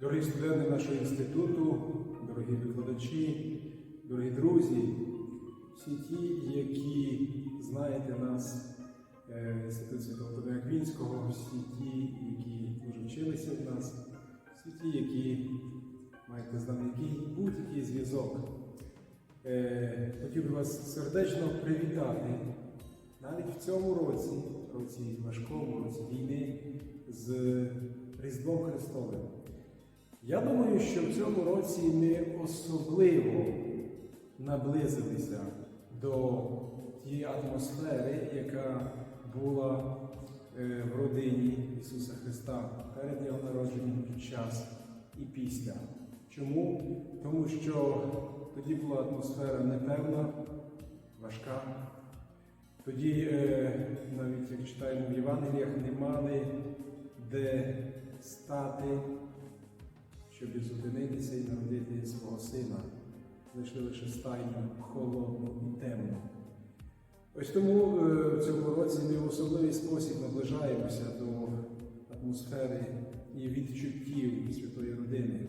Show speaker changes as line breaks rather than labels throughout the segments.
Дорогі студенти нашого інституту, дорогі викладачі, дорогі друзі, всі ті, які знаєте нас, е, Інститут Святого Антона Аквінського, всі ті, які може вчилися в нас, всі ті, які маєте з нами який будь-який зв'язок. Е, Хотів би вас сердечно привітати навіть в цьому році, році важкому, році війни з Різдвом Христовим. Я думаю, що в цьому році ми особливо наблизилися до тієї атмосфери, яка була е, в родині Ісуса Христа перед Його народженням, під час і після. Чому? Тому що тоді була атмосфера непевна, важка. Тоді, е, навіть як читаємо в Євангеліях, не мали де стати, щоб зупинитися і народити свого сина. Знайшли лише стайню холодну і темну. Ось тому е, в цьому році ми в особливий спосіб наближаємося до атмосфери і відчуттів святої родини,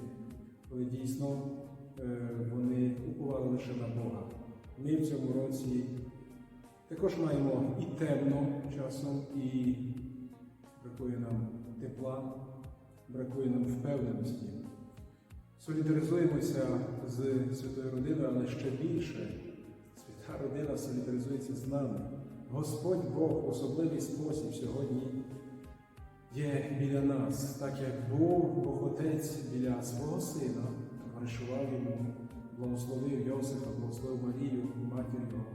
коли дійсно е, вони уповали лише на Бога. Ми в цьому році також маємо і темно часом, і бракує нам тепла, бракує нам впевненості. Солідаризуємося з святою родиною, але ще більше свята родина солідаризується з нами. Господь Бог в особливий спосіб сьогодні є біля нас, так як був Бог Отець біля свого сина, товаришував йому, благословив Йосифа, благословив Марію, матір його,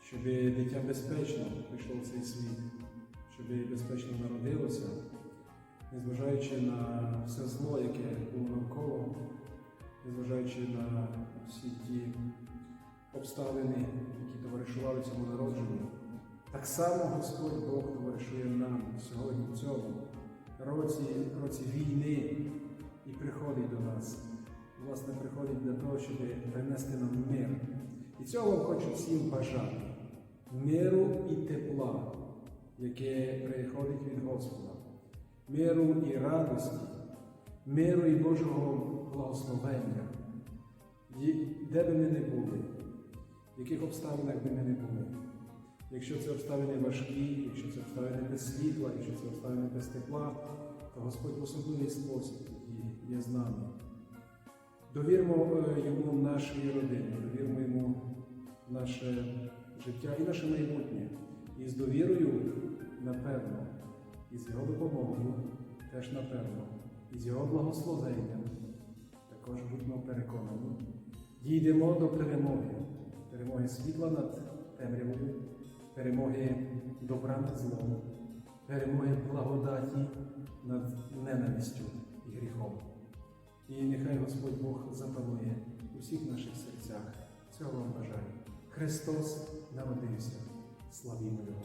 щоб дитя безпечно прийшло в цей світ, щоб безпечно народилося, незважаючи на все зло, яке було навколо, незважаючи на всі ті обставини, які товаришували цьому народженню. Так само Господь Бог товаришує нам сьогодні в цьому році, році війни і приходить до нас. Власне, приходить для того, щоб принести нам мир. І цього хочу всім бажати миру і тепла, яке приходить від Господа, миру і радості, миру і Божого благословення, де би ми не були, в яких обставинах би ми не були. Якщо це обставини важкі, якщо це обставини без світла, якщо це обставини без тепла, то Господь в особливий спосіб є з нами. Довірмо е, йому наші родини, довірмо йому наше життя і наше майбутнє. І з довірою, напевно, і з його допомогою, теж напевно, і з його благословенням, також будьмо переконані, дійдемо до перемоги, перемоги світла над темрявою, перемоги добра над злом, перемоги благодаті над ненавистю і гріхом. І нехай Господь Бог запанує у всіх наших серцях. Цього вам бажаю. Христос народився. Славімо Його!